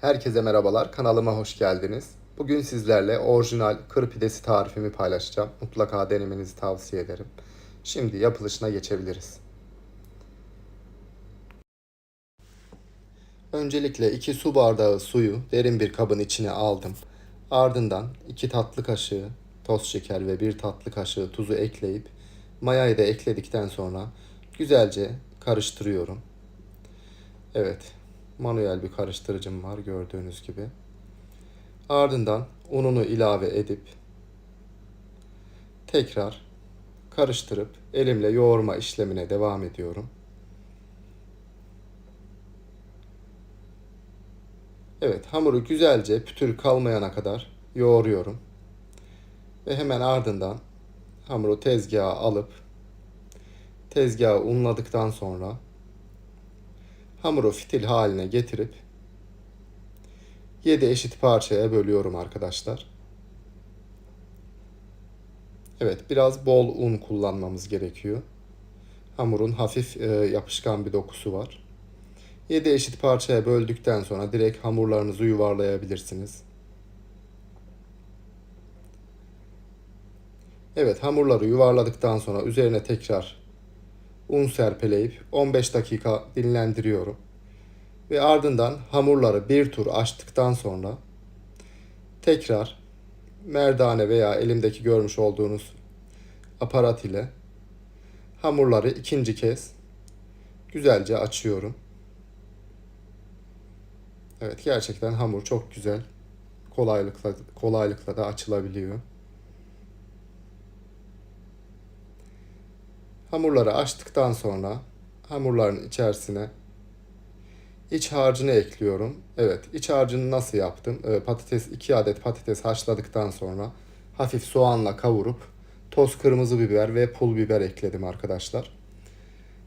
Herkese merhabalar, kanalıma hoş geldiniz. Bugün sizlerle orijinal kır pidesi tarifimi paylaşacağım. Mutlaka denemenizi tavsiye ederim. Şimdi yapılışına geçebiliriz. Öncelikle 2 su bardağı suyu derin bir kabın içine aldım. Ardından 2 tatlı kaşığı toz şeker ve 1 tatlı kaşığı tuzu ekleyip mayayı da ekledikten sonra güzelce karıştırıyorum. Evet, manuel bir karıştırıcım var gördüğünüz gibi. Ardından ununu ilave edip tekrar karıştırıp elimle yoğurma işlemine devam ediyorum. Evet, hamuru güzelce pütür kalmayana kadar yoğuruyorum. Ve hemen ardından hamuru tezgaha alıp tezgahı unladıktan sonra hamuru fitil haline getirip 7 eşit parçaya bölüyorum arkadaşlar. Evet, biraz bol un kullanmamız gerekiyor. Hamurun hafif e, yapışkan bir dokusu var. 7 eşit parçaya böldükten sonra direkt hamurlarınızı yuvarlayabilirsiniz. Evet, hamurları yuvarladıktan sonra üzerine tekrar un serpeleyip 15 dakika dinlendiriyorum. Ve ardından hamurları bir tur açtıktan sonra tekrar merdane veya elimdeki görmüş olduğunuz aparat ile hamurları ikinci kez güzelce açıyorum. Evet gerçekten hamur çok güzel. Kolaylıkla kolaylıkla da açılabiliyor. Hamurları açtıktan sonra hamurların içerisine iç harcını ekliyorum. Evet, iç harcını nasıl yaptım? Ee, patates 2 adet patates haşladıktan sonra hafif soğanla kavurup toz kırmızı biber ve pul biber ekledim arkadaşlar.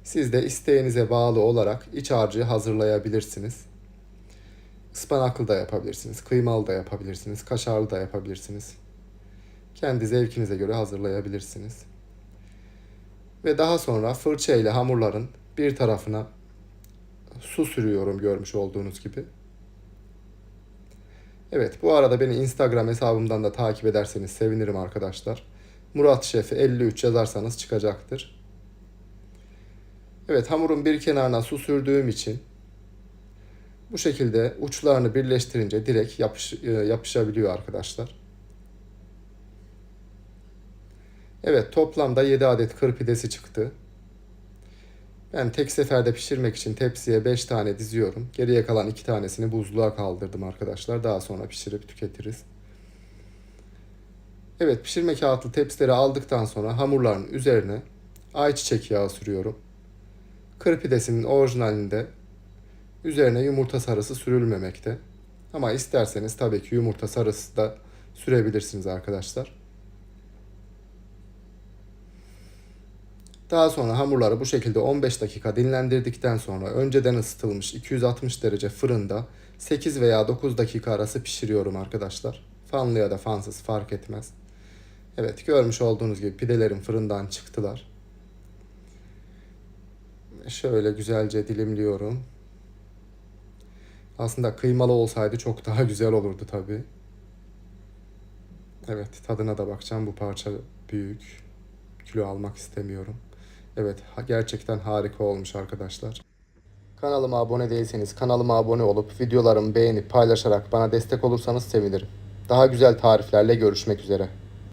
Siz de isteğinize bağlı olarak iç harcı hazırlayabilirsiniz. Ispanaklı da yapabilirsiniz, kıymalı da yapabilirsiniz, kaşarlı da yapabilirsiniz. Kendi zevkinize göre hazırlayabilirsiniz. Ve daha sonra fırça ile hamurların bir tarafına su sürüyorum görmüş olduğunuz gibi. Evet bu arada beni Instagram hesabımdan da takip ederseniz sevinirim arkadaşlar. Murat Şef 53 yazarsanız çıkacaktır. Evet hamurun bir kenarına su sürdüğüm için bu şekilde uçlarını birleştirince direkt yapış, e, yapışabiliyor arkadaşlar. Evet toplamda 7 adet kır pidesi çıktı. Ben tek seferde pişirmek için tepsiye 5 tane diziyorum. Geriye kalan 2 tanesini buzluğa kaldırdım arkadaşlar. Daha sonra pişirip tüketiriz. Evet pişirme kağıtlı tepsileri aldıktan sonra hamurların üzerine ayçiçek yağı sürüyorum. Kır pidesinin orijinalinde üzerine yumurta sarısı sürülmemekte. Ama isterseniz tabii ki yumurta sarısı da sürebilirsiniz arkadaşlar. Daha sonra hamurları bu şekilde 15 dakika dinlendirdikten sonra önceden ısıtılmış 260 derece fırında 8 veya 9 dakika arası pişiriyorum arkadaşlar. Fanlı ya da fansız fark etmez. Evet görmüş olduğunuz gibi pidelerim fırından çıktılar. Şöyle güzelce dilimliyorum. Aslında kıymalı olsaydı çok daha güzel olurdu tabi. Evet tadına da bakacağım bu parça büyük. Kilo almak istemiyorum. Evet gerçekten harika olmuş arkadaşlar. Kanalıma abone değilseniz kanalıma abone olup videolarımı beğenip paylaşarak bana destek olursanız sevinirim. Daha güzel tariflerle görüşmek üzere.